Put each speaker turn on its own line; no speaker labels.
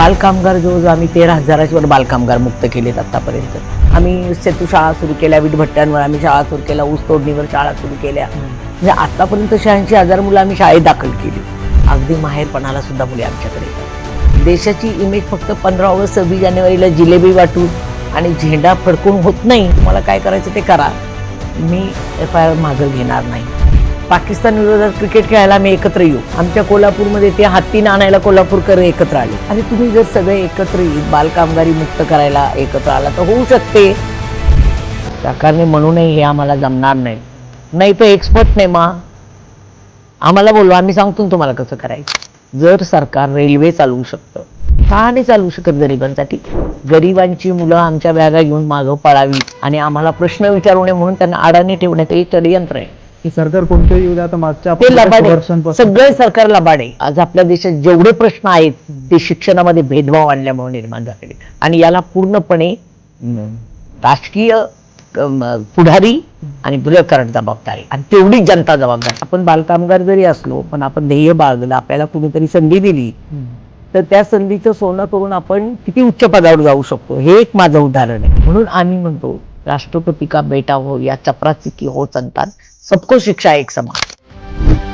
बालकामगार जवळजवळ आम्ही तेरा हजाराच्या वर बालकामगार मुक्त केलेत आतापर्यंत. आम्ही सेतू शाळा सुरू केल्या विटभट्ट्यांवर आम्ही शाळा सुरू केल्या ऊस तोडणीवर शाळा सुरू केल्या. म्हणजे आतापर्यंत शहाऐंशी हजार मुलं आम्ही शाळेत दाखल केली. अगदी माहेरपणाला सुद्धा मुले आमच्याकडे. देशाची इमेज फक्त पंधरा ऑगस्ट सव्वीस जानेवारीला जिलेबी वाटून आणि झेंडा फडकून होत नाही. तुम्हाला काय करायचं ते करा. मी एफ आय आर मागं घेणार नाही. पाकिस्तान विरोधात क्रिकेट खेळायला आम्ही एकत्र येऊ. आमच्या कोल्हापूरमध्ये ते हत्तीन आणायला कोल्हापूरकर एकत्र आले. आणि तुम्ही जर सगळे एकत्र येत बालकामगारी मुक्त करायला एकत्र आला तर होऊ शकते. सरकारने म्हणूनही हे आम्हाला जमणार नाही. नाही तर एक्सपर्ट नाही मा. आम्हाला बोलवा आम्ही सांगतो ना तुम्हाला कसं करायचं. जर सरकार रेल्वे चालवू शकतं का नाही चालवू शकत गरिबांसाठी? गरिबांची मुलं आमच्या बॅगा घेऊन मागं पळावी आणि आम्हाला प्रश्न विचारू नये म्हणून त्यांना अडाणी ठेवण्यात हे षडयंत्र आहे.
की सरकार कोणतंही येऊ द्या आता मागच्या
ते लबाडे.
वर्षांपासून.
सगळे सरकार लबाडे. आज आपल्या देशात जेवढे प्रश्न आहेत ते शिक्षणामध्ये भेदभाव आणल्यामुळे निर्माण झालेले. आणि याला पूर्णपणे राजकीय अम, पुढारी आणि विरोधकारण जबाबदार. आहे आणि तेवढीच जनता जबाबदार. आपण बालकामगार जरी असलो पण आपण ध्येय बाळगलं आपल्याला कुणीतरी संधी दिली तर त्या संधीचं सोनं करून आपण किती उच्च पदावर जाऊ शकतो हे एक माझं उदाहरण आहे. म्हणून आम्ही म्हणतो राष्ट्रपती का बेटा हो या चपराची की हो संतान. सबको शिक्षा एक समान।